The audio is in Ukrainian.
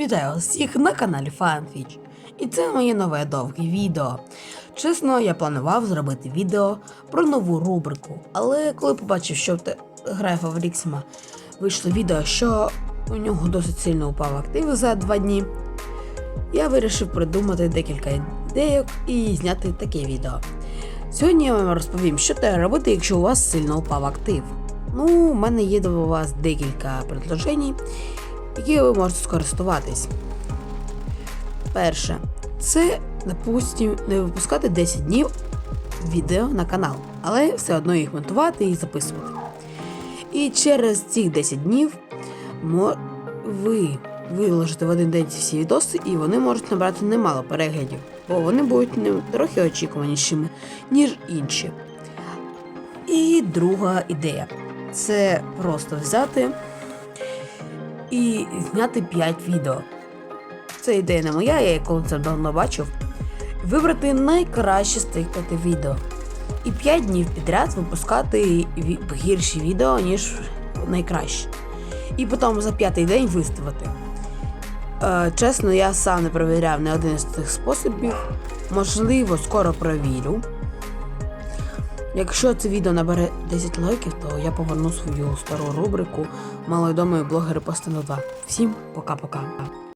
Вітаю всіх на каналі FanFitch. І це моє нове довге відео. Чесно, я планував зробити відео про нову рубрику, але коли побачив, що в грає Фаворіксима вийшло відео, що у нього досить сильно упав актив за два дні, я вирішив придумати декілька ідейок і зняти таке відео. Сьогодні я вам розповім, що треба робити, якщо у вас сильно упав актив. Ну, у мене є до вас декілька предложень, які ви можете скористуватись. Перше, це, допустим, не випускати 10 днів відео на канал, але все одно їх монтувати і записувати. І через ці 10 днів ви виложите в один день всі відоси, і вони можуть набрати немало переглядів, бо вони будуть трохи очікуванішими, ніж інші. І друга ідея це просто взяти і зняти 5 відео. Це ідея не моя, я її це давно бачив. Вибрати найкраще з тих 5 відео. І 5 днів підряд випускати гірші відео, ніж найкращі. І потім за п'ятий день виставити. Е, чесно, я сам не перевіряв не один з цих способів. Можливо, скоро провірю. Якщо це відео набере 10 лайків, то я поверну свою стару рубрику Маловідомі блогери Постану 2. Всім пока-пока.